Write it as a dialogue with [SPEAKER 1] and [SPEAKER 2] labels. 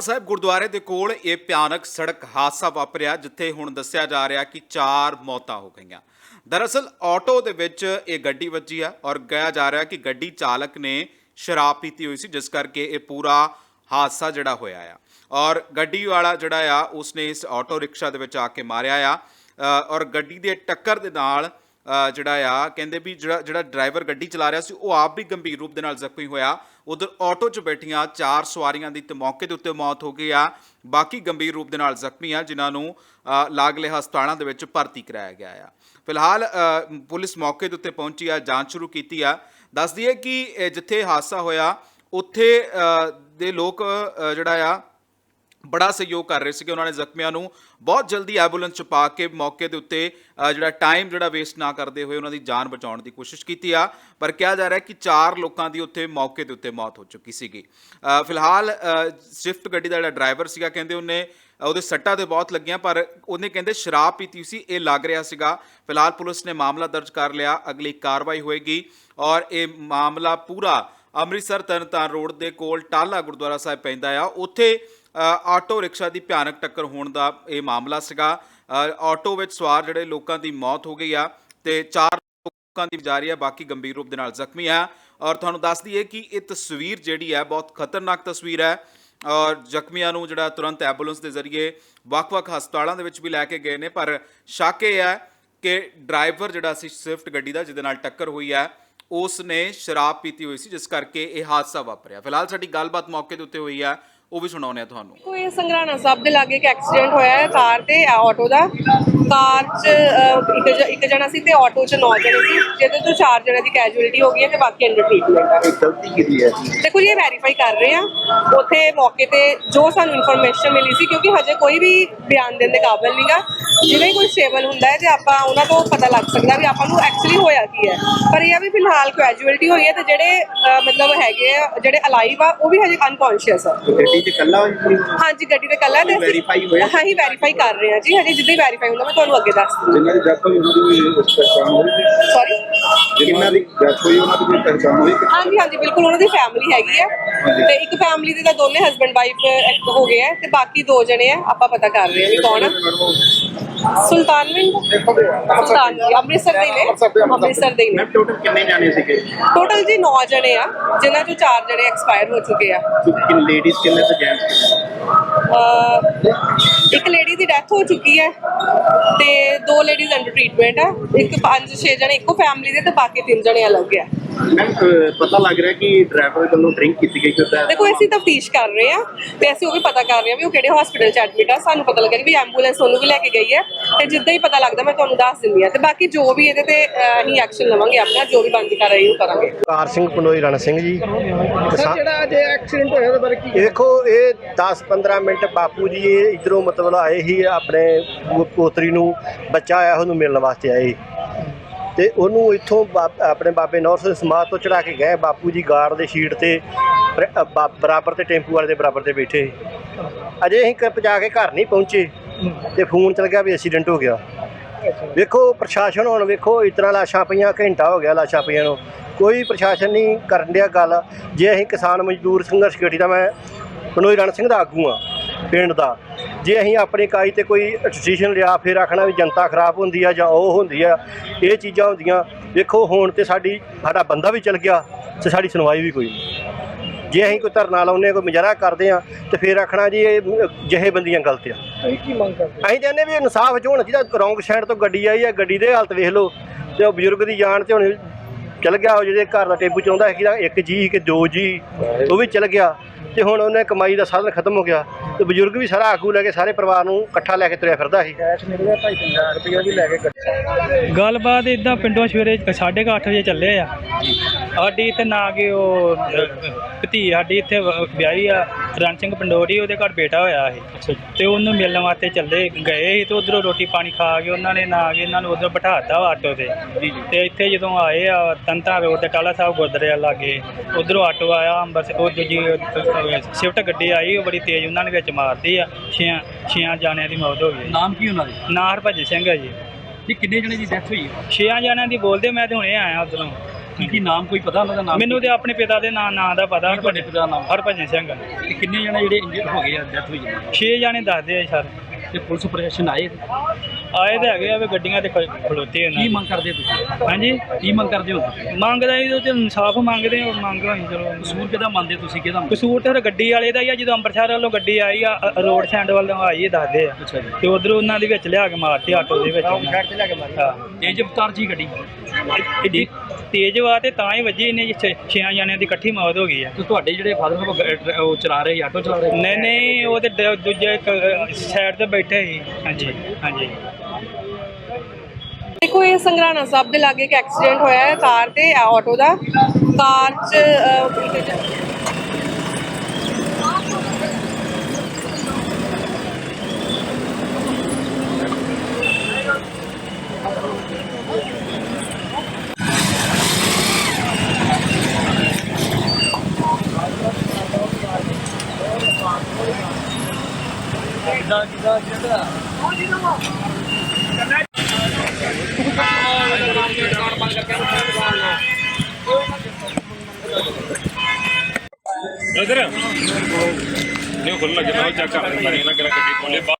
[SPEAKER 1] ਸਾਹਿਬ ਗੁਰਦੁਆਰੇ ਦੇ ਕੋਲ ਇਹ ਭਿਆਨਕ ਸੜਕ ਹਾਦਸਾ ਵਾਪਰਿਆ, ਜਿੱਥੇ ਹੁਣ ਦੱਸਿਆ ਜਾ ਰਿਹਾ ਕਿ ਚਾਰ ਮੌਤਾਂ ਹੋ ਗਈਆਂ। ਦਰਅਸਲ ਆਟੋ ਦੇ ਵਿੱਚ ਇਹ ਗੱਡੀ ਵੱਜੀ ਆ ਔਰ ਕਿਹਾ ਜਾ ਰਿਹਾ ਕਿ ਗੱਡੀ ਚਾਲਕ ਨੇ ਸ਼ਰਾਬ ਪੀਤੀ ਹੋਈ ਸੀ, ਜਿਸ ਕਰਕੇ ਇਹ ਪੂਰਾ ਹਾਦਸਾ ਜਿਹੜਾ ਹੋਇਆ ਆ। ਔਰ ਗੱਡੀ ਵਾਲਾ ਜਿਹੜਾ ਆ, ਉਸਨੇ ਇਸ ਆਟੋ ਰਿਕਸ਼ਾ ਦੇ ਵਿੱਚ ਆ ਕੇ ਮਾਰਿਆ ਆ। ਔਰ ਗੱਡੀ ਦੇ ਟੱਕਰ ਦੇ ਨਾਲ ਜਿਹੜਾ ਆ, ਕਹਿੰਦੇ ਵੀ ਜਿਹੜਾ ਜਿਹੜਾ ਡਰਾਈਵਰ ਗੱਡੀ ਚਲਾ ਰਿਹਾ ਸੀ, ਉਹ ਆਪ ਵੀ ਗੰਭੀਰ ਰੂਪ ਦੇ ਨਾਲ ਜ਼ਖਮੀ ਹੋਇਆ। ਉਧਰ ਆਟੋ 'ਚ ਬੈਠੀਆਂ ਚਾਰ ਸਵਾਰੀਆਂ ਦੀ ਤੇ ਮੌਕੇ ਦੇ ਉੱਤੇ ਮੌਤ ਹੋ ਗਈ ਆ। ਬਾਕੀ ਗੰਭੀਰ ਰੂਪ ਦੇ ਨਾਲ ਜ਼ਖਮੀ ਆ, ਜਿਨ੍ਹਾਂ ਨੂੰ ਲਾਗਲੇ ਹਸਪਤਾਲਾਂ ਦੇ ਵਿੱਚ ਭਰਤੀ ਕਰਾਇਆ ਗਿਆ ਆ। ਫਿਲਹਾਲ ਪੁਲਿਸ ਮੌਕੇ ਦੇ ਉੱਤੇ ਪਹੁੰਚੀ ਆ, ਜਾਂਚ ਸ਼ੁਰੂ ਕੀਤੀ ਆ। ਦੱਸਦੀ ਹੈ ਕਿ ਜਿੱਥੇ ਹਾਦਸਾ ਹੋਇਆ, ਉੱਥੇ ਦੇ ਲੋਕ ਜਿਹੜਾ ਆ ਬੜਾ ਸਹਿਯੋਗ ਕਰ ਰਹੇ ਸੀਗੇ ਉਹਨਾਂ ਨੇ ਜ਼ਖਮੀਆਂ ਨੂੰ। ਬਹੁਤ ਜਲਦੀ ਐਂਬੂਲੈਂਸ ਚ ਪਾ ਕੇ ਮੌਕੇ ਦੇ ਉੱਤੇ ਜਿਹੜਾ ਟਾਈਮ ਜਿਹੜਾ ਵੇਸਟ ਨਾ ਕਰਦੇ ਹੋਏ ਉਹਨਾਂ ਦੀ ਜਾਨ ਬਚਾਉਣ ਦੀ ਕੋਸ਼ਿਸ਼ ਕੀਤੀ ਆ। ਪਰ ਕਿਹਾ ਜਾ ਰਿਹਾ ਕਿ ਚਾਰ ਲੋਕਾਂ ਦੀ ਉੱਥੇ ਮੌਕੇ ਦੇ ਉੱਤੇ ਮੌਤ ਹੋ ਚੁੱਕੀ ਸੀਗੀ। ਫਿਲਹਾਲ ਸਵਿਫਟ ਗੱਡੀ ਦਾ ਜਿਹੜਾ ਡਰਾਈਵਰ ਸੀਗਾ ਕਹਿੰਦੇ ਉਹਨੇ ਉਹਦੇ ਸੱਟਾਂ ਤੇ ਬਹੁਤ ਲੱਗੀਆਂ, ਪਰ ਉਹਨੇ ਕਹਿੰਦੇ ਸ਼ਰਾਬ ਪੀਤੀ ਸੀ, ਇਹ ਲੱਗ ਰਿਹਾ ਸੀਗਾ। ਫਿਲਹਾਲ ਪੁਲਿਸ ਨੇ ਮਾਮਲਾ ਦਰਜ ਕਰ ਲਿਆ, ਅਗਲੀ ਕਾਰਵਾਈ ਹੋਏਗੀ ਔਰ ਇਹ ਮਾਮਲਾ ਪੂਰਾ ਅੰਮ੍ਰਿਤਸਰ ਤਰਨਤਾਰਨ ਰੋਡ ਦੇ ਕੋਲ ਟਾਲਾ ਗੁਰਦੁਆਰਾ ਸਾਹਿਬ ਪੈਂਦਾ ਆ। ਉੱਥੇ ਆਟੋ ਰਿਕਸ਼ਾ ਦੀ ਭਿਆਨਕ ਟੱਕਰ ਹੋਣ ਦਾ ਇਹ ਮਾਮਲਾ ਸੀਗਾ। ਆਟੋ ਵਿੱਚ ਸਵਾਰ ਜਿਹੜੇ ਲੋਕਾਂ ਦੀ ਮੌਤ ਹੋ ਗਈ ਆ ਤੇ ਚਾਰ ਲੋਕਾਂ ਦੀ ਜਾਰੀ ਆ, ਬਾਕੀ ਗੰਭੀਰ ਰੂਪ ਦੇ ਨਾਲ ਜ਼ਖਮੀ ਆ। ਔਰ ਤੁਹਾਨੂੰ ਦੱਸ ਦਈਏ ਕਿ ਇਹ ਤਸਵੀਰ ਜਿਹੜੀ ਹੈ ਬਹੁਤ ਖਤਰਨਾਕ ਤਸਵੀਰ ਹੈ ਔਰ ਜ਼ਖਮੀਆਂ ਨੂੰ ਜਿਹੜਾ ਤੁਰੰਤ ਐਂਬੂਲੈਂਸ ਦੇ ਜ਼ਰੀਏ ਵੱਖ-ਵੱਖ ਹਸਪਤਾਲਾਂ ਦੇ ਵਿੱਚ ਵੀ ਲੈ ਕੇ ਗਏ ਨੇ। ਪਰ ਸ਼ੱਕ ਇਹ ਹੈ ਕਿ ਡਰਾਈਵਰ ਜਿਹੜਾ ਸੀ, ਸਵਿਫਟ ਗੱਡੀ ਦਾ, ਜਿਹਦੇ ਨਾਲ ਟੱਕਰ ਹੋਈ ਹੈ ਉਸ ਨੇ ਸ਼ਰਾਬ ਪੀਤੀ ਹੋਈ ਸੀ, ਜਿਸ ਕਰਕੇ ਇਹ ਹਾਦਸਾ ਵਾਪਰਿਆ। ਫਿਲਹਾਲ ਸਾਡੀ ਗੱਲਬਾਤ ਮੌਕੇ ਦੇ ਉੱਤੇ ਹੋਈ ਹੈ ਉਹ ਵੀ ਸੁਣਾਉਂਦੇ ਆ ਤੁਹਾਨੂੰ।
[SPEAKER 2] ਕੋਈ ਸੰਗਰਾਣਾ ਸਾਹਿਬ ਦੇ ਲਾਗੇ ਇੱਕ ਐਕਸੀਡੈਂਟ ਹੋਇਆ ਹੈ ਕਾਰ ਤੇ ਆਟੋ ਦਾ। ਕਾਰ 'ਚ ਅਹ, ਇੱਕ ਜ- ਇੱਕ ਜਣਾ ਸੀ ਤੇ ਆਟੋ 'ਚ ਨੌ ਜਣੇ ਸੀ ਜਿਹਦੇ ਤੋਂ ਚਾਰ ਜਣੇ ਦੀ ਕੈਜੂਅਲਟੀ ਹੋ ਗਈ ਹੈ ਤੇ ਬਾਕੀ ਅੰਡਰ ਟ੍ਰੀਟਮੈਂਟ ਹੈ।
[SPEAKER 3] ਇਹ ਗਲਤੀ ਕਿਹਦੀ ਹੈ?
[SPEAKER 2] ਦੇਖੋ ਜੀ ਇਹ ਵੈਰੀਫਾਈ ਕਰ ਰਹੇ ਆ ਉੱਥੇ ਮੌਕੇ ਤੇ ਜੋ ਸਾਨੂੰ ਇਨਫੋਰਮੇਸ਼ਨ ਮਿਲੀ ਸੀ ਕਿਉਂਕਿ ਹਜੇ ਕੋਈ ਵੀ ਬਿਆਨ ਦੇਣ ਦੇ ਕਾਬਿਲ ਨਹੀਂਗਾ ਜਿਵੇਂ ਹੀ ਕੋਈ ਸਟੇਬਲ ਹੁੰਦਾ ਹੈ ਤੇ ਆਪਾਂ ਉਹਨਾਂ ਤੋਂ ਪਤਾ ਲੱਗ ਸਕਦਾ ਵੀ ਆਪਾਂ ਨੂੰ ਐਕਚੁਅਲੀ ਹੋਇਆ ਕੀ ਹੈ। ਪਰ ਇਹ ਆ ਵੀ ਫਿਲਹਾਲ ਕੈਜੂਅਲਟੀ ਹੋਈ ਹੈ ਤੇ ਜਿਹੜੇ ਅਹ, ਮਤਲਬ ਹੈਗੇ ਆ ਜਿਹੜੇ ਅਲਾਈਵ ਆ ਉਹ ਵੀ ਹਜੇ ਅਨਕੌਂਸ਼ੀਅਸ ਆ।
[SPEAKER 3] ਗੱਡੀ 'ਚ ਸੀ?
[SPEAKER 2] ਹਾਂਜੀ ਗੱਡੀ ਤੇ ਕੱਲਾ ਤੇ
[SPEAKER 3] Verify ਹੋਇਆ?
[SPEAKER 2] ਹਾਂ ਹੀ ਵੈਰੀਫਾਈ ਕਰ ਰਹੇ ਹਾਂ ਜੀ ਹਜੇ ਜਿੱਦਾਂ ਹੀ ਵੈਰੀਫਾਈ ਹੁੰਦਾ ਮੈਂ ਤੁਹਾਨੂੰ ਅੱਗੇ ਦੱਸ ਦੂੰਗੀ
[SPEAKER 3] ਜਿਨ੍ਹਾਂ ਦੀ ਡੈਥ ਹੋਈ ਉਹਨਾਂ ਦੀ ਕੋਈ ਪਛਾਣ ਹੋਈ?
[SPEAKER 2] ਸੌਰੀ
[SPEAKER 3] ਜਿਨ੍ਹਾਂ ਦੀ ਡੈਥ ਹੋਈ ਉਹਨਾਂ ਦੀ ਕੋਈ ਪਛਾਣ ਹੋਈ?
[SPEAKER 2] ਹਾਂਜੀ ਹਾਂਜੀ ਬਿਲਕੁਲ ਉਹਨਾਂ ਦੀ ਫੈਮਿਲੀ ਹੈਗੀ ਹੈ ਤੇ ਇੱਕ ਫੈਮਿਲੀ ਦੇ ਤਾਂ ਦੋਨੇ ਹਸਬੰਡ ਵਾਈਫ ਹੋ ਗਏ ਆ ਤੇ ਬਾਕੀ ਦੋ ਜਣੇ ਆ ਆਪਾਂ ਪਤਾ ਕਰ ਰਹੇ ਹਾਂ ਵੀ ਕੌਣ ਆ। ਸੁਲਤਾਨਵਿੰਦ ਸੁਲਤਾਨ ਜੀ ਅੰਮ੍ਰਿਤਸਰ ਦੇ ਹੀ ਨੇ। ਅੰਮ੍ਰਿਤਸਰ ਦੇ ਹੀ ਨੇ।
[SPEAKER 3] ਮੈਂ ਟੋਟਲ ਕਿੰਨੇ ਜਾਣੇ ਸੀਗੇ?
[SPEAKER 2] ਟੋਟਲ ਜੀ 9 ਜਣੇ ਆ ਜਿਨ੍ਹਾਂ ਚੋਂ 4 ਜਣੇ ਐਕਸਪਾਇਰ ਹੋ ਚੁੱਕੇ ਆ।
[SPEAKER 3] ਕਿ ਲੇਡੀਜ਼ ਕਿੰਨੇ ਤੇ ਜੈਂਟਸ
[SPEAKER 2] ਅਹ ਇੱਕ ਲੇਡੀ ਦੀ ਡੈਥ ਹੋ ਚੁੱਕੀ ਹੈ ਤੇ ਦੋ ਲੇਡੀਜ਼ ਅੰਡਰ ਟ੍ਰੀਟਮੈਂਟ ਆ। ਇੱਕ ਪੰਜ ਛੇ ਜਣੇ ਇੱਕੋ ਫੈਮਿਲੀ ਦੇ ਤੇ ਬਾਕੀ ਤਿੰਨ ਜਣੇ ਅਲੱਗ ਆ।
[SPEAKER 3] ਮੈਮ ਪਤਾ ਲੱਗ ਰਿਹਾ ਕਿ ਡਰਾਈਵਰ ਵੱਲੋਂ ਡਰਿੰਕ ਕੀਤੀ ਗਈ ਕਿਉਂਕਿ
[SPEAKER 2] ਦੇਖੋ ਅਸੀਂ ਤਫਤੀਸ਼ ਕਰ ਰਹੇ ਆ ਤੇ ਅਸੀਂ ਉਹ ਵੀ ਪਤਾ ਕਰ ਰਹੇ ਆ ਵੀ ਉਹ ਕਿਹੜੇ ਹਸਪੀਟਲ ਚ ਐਡਮਿਟ ਆ। ਸਾਨੂੰ ਪਤਾ ਲੱਗਿਆ ਵੀ ਐਂਬੂਲੈਂਸ ਉਹਨੂੰ ਵੀ ਲੈ ਕੇ ਗਈ ਹੈ ਤੇ ਜਿੱਦਾਂ ਹੀ ਪਤਾ ਲੱਗਦਾ ਮੈਂ ਤੁਹਾਨੂੰ ਦੱਸ ਦਿੰਦੀ ਆ ਤੇ ਬਾਕੀ ਜੋ ਵੀ ਇਹਦੇ ਤੇ ਅਸੀਂ ਐਕਸ਼ਨ ਲਵਾਂਗੇ ਆਪਣਾ ਜੋ ਵੀ ਬਣਦੀ ਕਰ ਰਹੀ ਉਹ ਕਰਾਂਗੇ।
[SPEAKER 4] ਕਾਰ ਸਿੰਘ ਪਨੋਈ ਰਣ ਸਿੰਘ ਜੀ।
[SPEAKER 3] ਜਿਹੜਾ ਅੱਜ ਐਕਸੀਡੈਂਟ ਹੋਇਆ ਉਹਦੇ ਬਾਰੇ ਕੀ
[SPEAKER 4] ਦੇਖੋ ਇਹ 10-15 ਮਿੰਟ ਬਾਪੂ ਜੀ ਇਹ ਇਧਰੋਂ ਮਤਲਬ ਆਏ ਹੀ ਆਪਣੇ ਪੋਤਰੀ ਨੂੰ ਬੱਚਾ ਆਇਆ ਉਹਨੂੰ ਮਿਲਣ ਵਾਸਤੇ ਆਏ ਸੀ। ਤੇ ਉਹਨੂੰ ਇੱਥੋਂ ਬਾ- ਆਪਣੇ ਬਾਬੇ ਨੌਰ ਸਿੰਘ ਸਮਾਧ ਤੋਂ ਚੜਾ ਕੇ ਗਏ ਬਾਪੂ ਜੀ ਗਾਰਡ ਦੇ ਸ਼ੀਟ ਤੇ, ਬਰ- ਬਰਾਬਰ ਤੇ ਟੈਂਪੂ ਵਾਲੇ ਦੇ ਬਰਾਬਰ ਤੇ ਬੈਠੇ ਅਜੇ ਅਸੀਂ ਕ- ਪਹੁੰਚਾ ਕੇ ਘਰ ਨਹੀਂ ਪਹੁੰਚੇ ਤੇ ਫੋਨ ਚਲ ਗਿਆ ਵੀ ਐਕਸੀਡੈਂਟ ਹੋ ਗਿਆ। ਵੇਖੋ, ਪ੍ਰਸ਼ਾਸਨ ਹੁਣ ਵੇਖੋ ਇਸ ਤਰ੍ਹਾਂ ਲਾਸ਼ਾਂ ਪਈਆਂ, ਘੰਟਾ ਹੋ ਗਿਆ ਲਾਸ਼ਾਂ ਪਈਆਂ ਨੂੰ। ਕੋਈ ਪ੍ਰਸ਼ਾਸਨ ਨਹੀਂ ਕਰਨ ਡਿਆ ਗੱਲ। ਜੇ ਅਸੀਂ ਕਿਸਾਨ ਮਜ਼ਦੂਰ ਸੰਘਰਸ਼ ਕਮੇਟੀ ਦਾ ਮੈਂ ਮਨੋਜ ਰਣ ਸਿੰਘ ਦਾ ਆਗੂ ਆ ਪਿੰਡ ਦਾ। ਜੇ ਅਸੀਂ ਆਪਣੀ ਕਾਈ ਤੇ ਕੋਈ ਡਿਸੀਜਨ ਲਿਆ ਫਿਰ ਆਖਣਾ ਵੀ ਜਨਤਾ ਖਰਾਬ ਹੁੰਦੀ ਆ ਜਾਂ ਉਹ ਹੁੰਦੀ ਆ ਇਹ ਚੀਜ਼ਾਂ ਹੁੰਦੀਆਂ। ਵੇਖੋ ਹੁਣ ਤੇ ਸਾਡੀ ਸਾਡਾ ਬੰਦਾ ਵੀ ਚਲ ਗਿਆ ਤੇ ਸਾਡੀ ਸੁਣਵਾਈ ਵੀ ਕੋਈ ਨਹੀਂ। ਜੇ ਅਸੀਂ ਕੋਈ ਧਰਨਾ ਲਾਉਂਦੇ ਹਾਂ ਕੋਈ ਮੁਜ਼ਾਹਰਾ ਕਰਦੇ ਆ ਤੇ ਫਿਰ ਆਖਣਾ ਜੀ ਇਹ ਜਿਹੇ ਬੰਦੀਆਂ ਗਲਤ ਆ।
[SPEAKER 3] ਅਸੀਂ ਕੀ ਮੰਗ ਕਰਦੇ
[SPEAKER 4] ਅਸੀਂ ਕਹਿੰਦੇ ਵੀ ਇਨਸਾਫ ਚ ਹੋਣਾ ਚਾਹੀਦਾ। ਰੌਂਗ ਸਾਈਡ ਤੋਂ ਗੱਡੀ ਆਈ ਹੈ ਗੱਡੀ ਦੇ ਹਾਲਤ ਵੇਖ ਲਓ ਤੇ ਉਹ ਬਜ਼ੁਰਗ ਦੀ ਜਾਨ ਤੇ ਹੁਣ ਚਲ ਗਿਆ ਉਹ ਜਿਹੜੇ ਘਰ ਦਾ ਟੇਬੂ ਚਾਹੁੰਦਾ ਸੀ ਇੱਕ ਜੀ ਕਿ ਦੋ ਜੀ ਉਹ ਵੀ ਚਲ ਗਿਆ। ਤੇ ਹੁਣ ਉਹਨੇ ਕਮਾਈ ਦਾ ਸਾਧਨ ਖਤਮ ਹੋ ਗਿਆ ਤੇ ਬਜ਼ੁਰਗ ਵੀ ਸਾਰਾ ਆਗੂ ਲੈ ਕੇ ਸਾਰੇ ਪਰਿਵਾਰ ਨੂੰ ਇਕੱਠਾ ਲੈ ਕੇ ਤੁਰਿਆ ਫਿਰਦਾ ਸੀ।
[SPEAKER 3] ਕੈਸ਼ ਮਿਲ ਗਿਆ 250 ਰੁਪਏ ਵੀ ਲੈ ਕੇ
[SPEAKER 5] ਗੱਲਬਾਤ ਇਦਾਂ ਪਿੰਡੋਂ ਸਵੇਰੇ 8:30 ਵਜੇ ਚੱਲੇ ਆ। ਸਾਡੀ ਇੱਥੇ ਨਾ ਕਿ ਉਹ ਭਤੀ ਸਾਡੀ ਇੱਥੇ ਵ- ਵਿਆਹੀ ਆ ਰਣ ਸਿੰਘ ਪੰਡੋਰੀ ਉਹਦੇ ਘਰ ਬੇਟਾ ਹੋਇਆ ਸੀ ਤੇ ਉਹਨੂੰ ਮਿਲਣ ਵਾਸਤੇ ਚੱਲੇ ਗਏ ਸੀ ਤੇ ਉਧਰੋਂ ਰੋਟੀ ਪਾਣੀ ਖਾ ਕੇ ਉਹਨਾਂ ਨੇ ਨਾ ਕਿ ਇਹਨਾਂ ਨੂੰ ਉਧਰ ਬਿਠਾਤਾ ਆਟੋ ਤੇ। ਤੇ ਇੱਥੇ ਜਦੋਂ ਆਏ ਆ ਤੰਤਾ ਰੋਡ ਤੇ ਟਾਲਾ ਸਾਹਿਬ ਗੁਰਦੁਆਰੇ ਲਾਗੇ ਉਧਰੋਂ ਆਟੋ ਆਇਆ ਅੰਬਰਸ ਉਹ ਦੂਜੀ ਸ਼ਿਫਟ ਗੱਡੀ ਆਈ ਉਹ ਬੜੀ ਤੇਜ਼ ਉਹਨਾਂ ਨੇ ਵਿੱਚ ਮਾਰਤੀ ਆ ਛਿਆਂ ਛਿਆਂ ਜਾਣਿਆਂ ਦੀ ਮੌਤ ਹੋ ਗਈ।
[SPEAKER 6] ਨਾਮ ਕੀ ਉਹਨਾਂ ਦੇ?
[SPEAKER 5] ਨਾਰ ਭੱਜ ਸਿੰਘ ਹੈ ਜੀ।
[SPEAKER 6] ਇਹ ਕਿੰਨੇ ਜਣੇ ਦੀ ਡੈਥ ਹੋਈ? ਹੈ?
[SPEAKER 5] ਛੇਆਂ ਜਣਿਆਂ ਦੀ ਬੋਲਦੇ ਮੈਂ ਤੇ ਹੁਣੇ ਆਇਆ ਉਧਰੋਂ।
[SPEAKER 6] ਕੀ ਕੀ ਨਾਮ ਕੋਈ ਪਤਾ ਉਹਨਾਂ ਦਾ ਨਾਮ?
[SPEAKER 5] ਮੈਨੂੰ ਤੇ ਆਪਣੇ ਪਿਤਾ ਦੇ ਨਾਂ ਨਾਂ ਦਾ ਪਤਾ
[SPEAKER 6] ਤੁਹਾਡੇ ਪਿਤਾ ਦਾ ਨਾਮ।
[SPEAKER 5] ਹਰਭਜਨ ਸਿੰਘ।
[SPEAKER 6] ਤੇ ਕਿੰਨੇ ਜਣੇ ਜਿਹੜੇ ਇੰਜਰਡ ਹੋ ਗਏ ਆ ਡੈਥ ਹੋਈ ਹੈ
[SPEAKER 5] 6 ਜਾਣੇ ਦੱਸਦੇ ਆ ਸਰ।
[SPEAKER 6] ਤੇ ਪੁਲਿਸ ਪ੍ਰਸ਼ਾਸਨ ਆਏ?
[SPEAKER 5] ਆਏ ਤੇ ਹੈਗੇ ਆ ਵੀ ਗੱਡੀਆਂ ਤੇ ਖ- ਖਲੋਤੇ
[SPEAKER 6] ਕੀ
[SPEAKER 5] ਉਹਨਾਂ
[SPEAKER 6] ਮੰਗ ਕਰਦੇ ਤੁਸੀਂ?
[SPEAKER 5] ਹਾਂਜੀ?
[SPEAKER 6] ਕੀ ਮੰਗ ਕਰਦੇ ਹੋ ਤੁਸੀਂ?
[SPEAKER 5] ਮੰਗਦਾ ਇਹਦੇ ਤੇ ਇਨਸਾਫ ਮੰਗਦੇ ਆ ਮੰਗ ਹੋਈ ਚਲੋ।
[SPEAKER 6] ਕਸੂਰ ਕਿਹਦਾ ਮੰਨਦੇ ਤੁਸੀਂ ਕਿਹਦਾ
[SPEAKER 5] ਕਸੂਰ ਤੇ ਫਿਰ ਗੱਡੀ ਵਾਲੇ ਦਾ ਹੀ ਆ ਜਦੋਂ ਅੰਮ੍ਰਿਤਸਰ ਵੱਲੋਂ ਗੱਡੀ ਆਈ ਆ ਅ- ਰੋਡ ਸੈਂਡ ਵੱਲੋਂ ਆਈ ਇਹ ਦੱਸਦੇ ਆ।
[SPEAKER 6] ਅੱਛਾ ਜੀ।
[SPEAKER 5] ਤੇ ਉਧਰ ਉਹਨਾਂ ਦੇ ਵਿੱਚ ਲਿਆ ਕੇ ਮਾਰਤੀ ਆਟੋ ਦੇ ਵਿੱਚ ਉਹਨਾਂ।
[SPEAKER 4] ਤੇ ਲਿਆ ਕੇ ਮਾਰੀ।
[SPEAKER 5] ਹਾਂ।
[SPEAKER 6] ਤੇਜ ਅਵਤਾਰ ਜੀ ਗੱਡੀ।
[SPEAKER 5] ਇੱਡੀ ਤੇਜ਼ ਵਾ ਤੇ ਤਾਂ ਹੀ ਵੱਜੀ ਇਹਨੇ ਛੇ ਛੇਆਂ ਜਾਣਿਆਂ ਦੀ ਇਕੱਠੀ ਮੌਤ ਹੋ ਗਈ ਆ।
[SPEAKER 6] ਤੇ ਤੁਹਾਡੇ ਜਿਹੜੇ ਫਾਦਰ ਸਾਹਿਬ ਉਹ ਚਲਾ ਰਹੇ ਆਟੋ ਚਲਾ ਰਹੇ?
[SPEAKER 5] ਨਹੀਂ ਨਹੀਂ ਉਹ ਤੇ ਡ- ਦੂਜੇ ਸਾਈਡ ਤੇ ਬੈਠੇ ਸੀ ਹਾਂਜੀ ਹਾਂਜੀ।
[SPEAKER 2] ਦੇਖੋ ਇਹ ਸੰਗਰਾਣਾ ਸਾਹਿਬ ਦੇ ਲਾਗੇ ਇੱਕ ਐਕਸੀਡੈਂਟ ਹੋਇਆ ਹੈ ਕਾਰ ਤੇ ਆਟੋ ਦਾ। ਕਾਰ 'ਚ ਅਹ,
[SPEAKER 7] ਇਧਰ ਨਹੀਂ ਖੁੱਲ ਲੱਗ ਰਿਹਾ ਚੈੱਕ